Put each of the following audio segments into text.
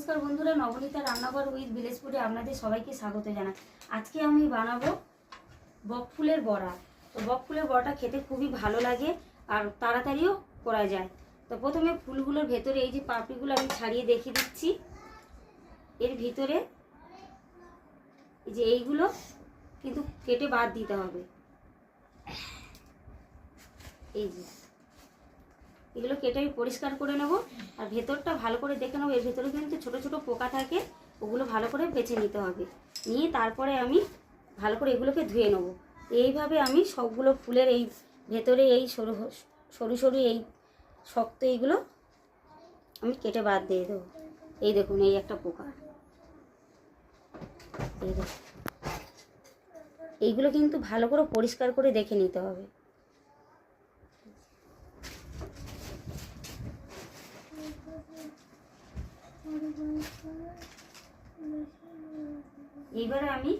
নমস্কার বন্ধুরা, নবনীতা রান্নাঘর উইথ ভিলেজপুরে আপনাদের সবাইকে স্বাগত জানাই। আজকে আমি বানাবো বকফুলের বড়া। তো বকফুলের বড়াটা খেতে খুবই ভালো লাগে আর তাড়াতাড়িও করা যায়। তো প্রথমে ফুলগুলোর ভেতরে এই যে পাপড়িগুলো আমি ছাড়িয়ে দেখিয়ে দিচ্ছি। এর ভিতরে এই যে এইগুলো কিন্তু কেটে বাদ দিতে হবে। এই যে। এগুলো কেটে আমি পরিষ্কার করে নেব। আর ভেতরটা ভালো করে দেখে নেব। এর ভেতরে কিন্তু ছোট ছোট পোকা থাকে, ওগুলো ভালো করে বেছে নিতে হবে। নিয়ে তারপরে আমি ভালো করে এগুলোকে ধুয়ে নেব। এইভাবে আমি সবগুলো ফুলের এই ভেতরে এই সরু সরু সরু এই শক্ত এইগুলো আমি কেটে বাদ দিয়ে দেবো। এই দেখুন, এই একটা পোকা। এই দেখুন। এইগুলো কিন্তু ভালো করে পরিষ্কার করে দেখে নিতে হবে। এইবারে আমি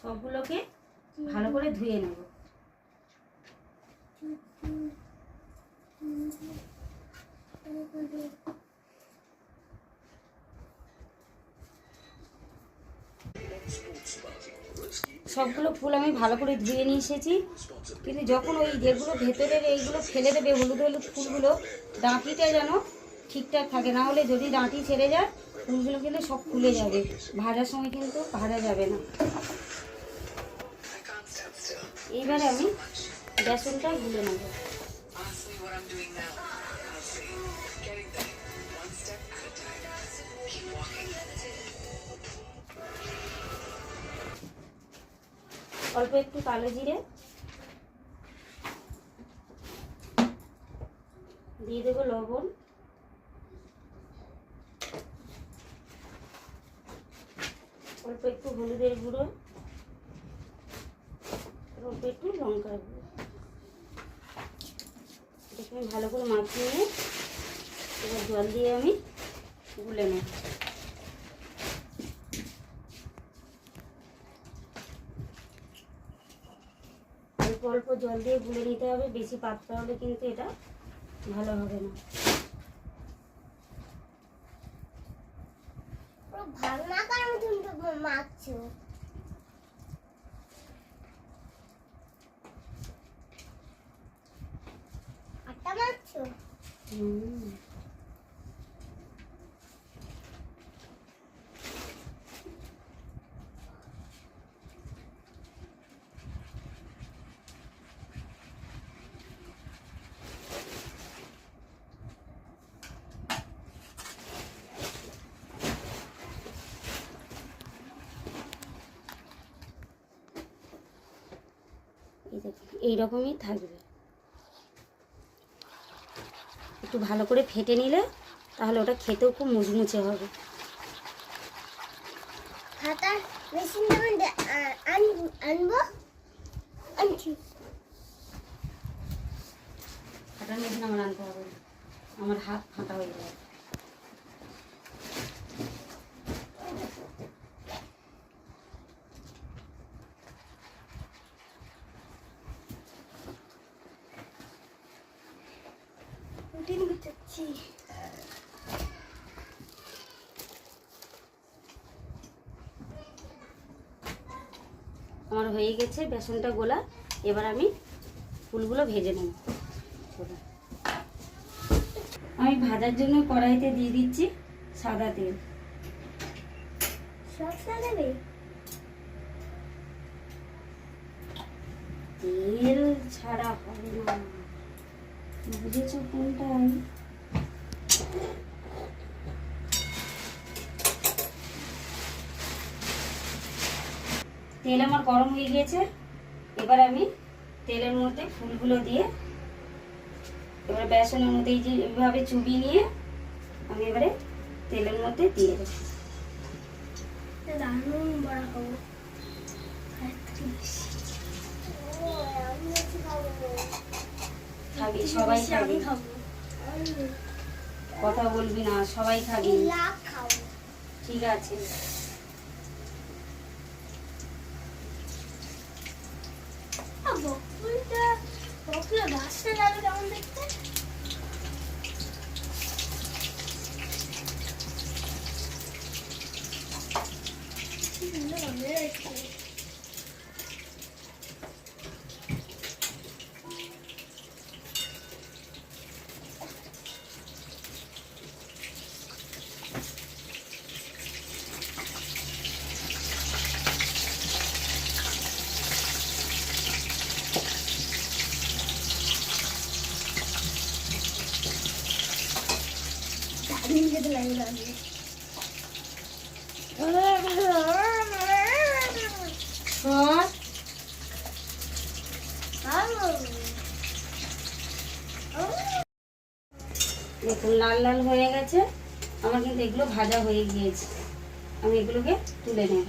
সবগুলোকে ভালো করে ধুয়ে নেব। সবগুলো ফুল আমি ভালো করে ধুয়ে নিয়ে এসেছি। কিন্তু যখন ওই যেগুলো ভেতরের এইগুলো ফেলে দেবে হলুদ হলুদ ফুলগুলো ডাঁটিটা যেন ঠিকঠাক থাকে, না হলে যদি দাঁতি ছেড়ে যায়, ফুলগুলো কিন্তু সব খুলে যাবে। ভাজার সময় কিন্তু ভাজা যাবে না। এইবারে আমি বেসনটা গুলে নেব. অল্প একটু কালো জিরে দিয়ে দেবো লবণ। অল্প একটু হলুদের গুঁড়ো অল্প একটু লঙ্কার গুঁড়ো। এটাকে আমি ভালো করে মাখিয়ে নিয়ে এবার জল দিয়ে আমি গুলে নেব। অল্প অল্প জল দিয়ে গুলে নিতে হবে, বেশি পাতলা হলে কিন্তু এটা ভালো হবে না পুরো ভাঙা কার মতন তো মাখছো আটা মাখছো হুম। এই এইরকমই থাকবে। একটু ভালো করে ফেটে নিলে তাহলে ওটা খেতেও খুব মুচমুচে হবে। আমার হাত ফাটা হয়ে যাবে আমার হয়ে গেছে বেসনটা গোলা। এবার আমি ফুলগুলো ভেজে নেব। আমি ভাজার জন্য কড়াইতে দিয়ে দিচ্ছি সাদা তেল। তেল ছাড়া হবে না। বুঝেছ কোনটা আমি? তেল আমার গরম হয়ে গিয়েছে। এবার আমি তেলের মধ্যে ফুলগুলো দিয়ে এবার বেসনের মধ্যে এই যে এইভাবে চুবি নিয়ে আমি এবারে তেলের মধ্যে দিয়ে দেবো। সবাই খাবি। কথা বলবি না সবাই খাবি। ঠিক আছে। দেখতে? দেখুন, লাল লাল হয়ে গেছে। আমার কিন্তু এগুলো ভাজা হয়ে গিয়েছে। আমি এগুলোকে তুলে নেব।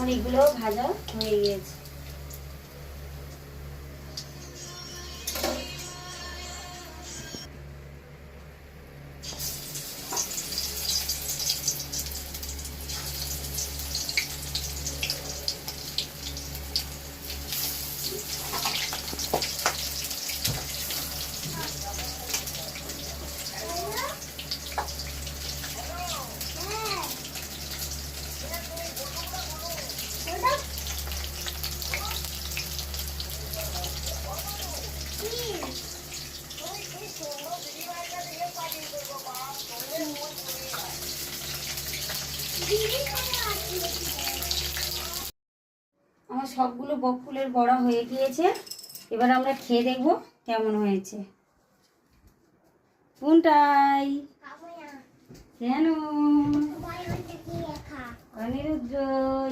আমার এগুলো ভাজা হয়ে গিয়েছে। আমার সবগুলো বকফুলের বড়া হয়ে গিয়েছে। এবার আমরা খেয়ে দেখব কেমন হয়েছে। কোনটাই? কেন? অনিরুদ্র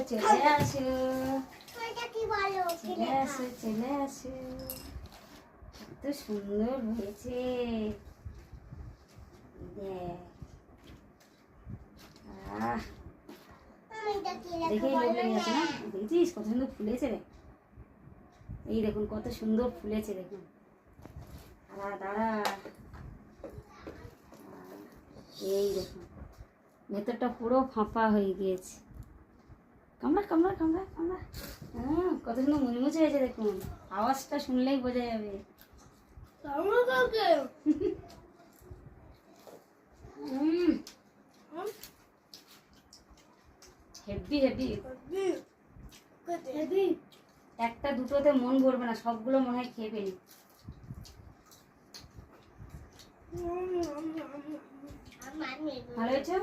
চলে আসো। চলে আসো চলে আসো। কত সুন্দর হয়েছে। দেখ। আহ দেখেই লোভ লেগে যাচ্ছে না দেখছিস? কত সুন্দর ফুলেছে রে। এই দেখুন কত সুন্দর ফুলেছে দেখুন। দাঁড়া দাঁড়া। এই দেখুন ভেতরটা পুরো ফাঁপা হয়ে গিয়েছে। কামড়া কামড়া কামড়া কামড়া। হ্যাঁ কত সুন্দর মুচমুচে হয়েছে দেখুন। আওয়াজটা শুনলেই বোঝা যাবে হুম হেভি হেভি। একটা দুটোতে মন ভরবে না সবগুলো মনে হয় খেয়ে ফেলি। ভালো হয়েছে?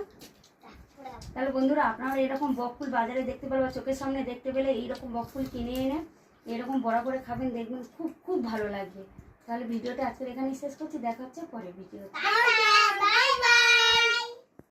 তাহলে বন্ধুরা আপনারা এরকম বকফুল বাজারে দেখতে পেলে বা চোখের সামনে দেখতে পেলে এইরকম বকফুল কিনে এনে এরকম বড়া করে খাবেন দেখবেন খুব খুব ভালো লাগবে। তাহলে ভিডিওটা আজকের এখানেই শেষ করছি দেখা হচ্ছে পরের ভিডিও.